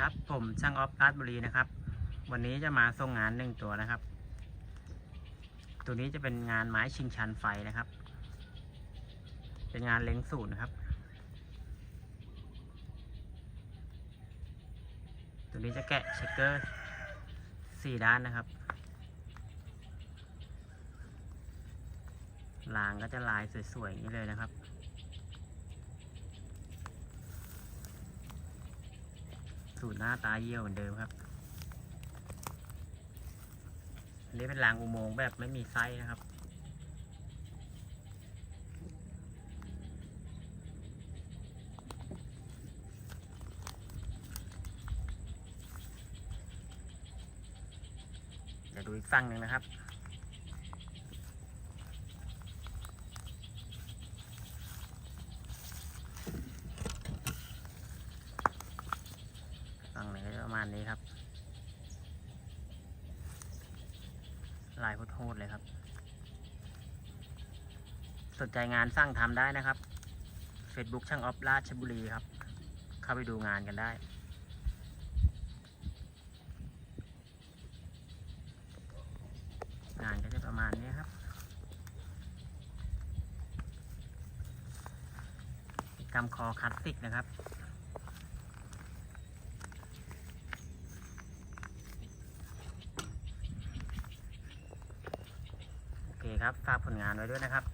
ครับ ผมช่างออฟราชบุรีนะครับ วันนี้จะมาส่งงานหนึ่งตัวนะครับ ตัวนี้จะเป็นงานไม้ชิงชันไฟนะครับ เป็นงานเล็งสูตรนะครับ ตัวนี้จะแกะเช็คเกอร์สี่ด้านนะครับลางก็จะลายสวยๆอย่างนี้เลยนะครับ สูตรหน้าตาเยี่ยวเหมือนเดิมครับอันนี้เป็นรางอุโมงค์แบบไม่มีไส้นะครับ เดี๋ยวดูอีกฝั่งหนึ่งนะครับ ฝั่งหนึ่งก็จะ ประมาณนี้ครับ ลายโคตรเลยครับ สนใจงานสร้างทำได้นะครับ Facebook ช่างออฟราชบุรีครับ เข้าไปดูงานกันได้งานก็จะประมาณนี้ครับ กำคอคลาสสิกนะครับ โอเค ครับ ฝากผลงานไว้ด้วยนะครับ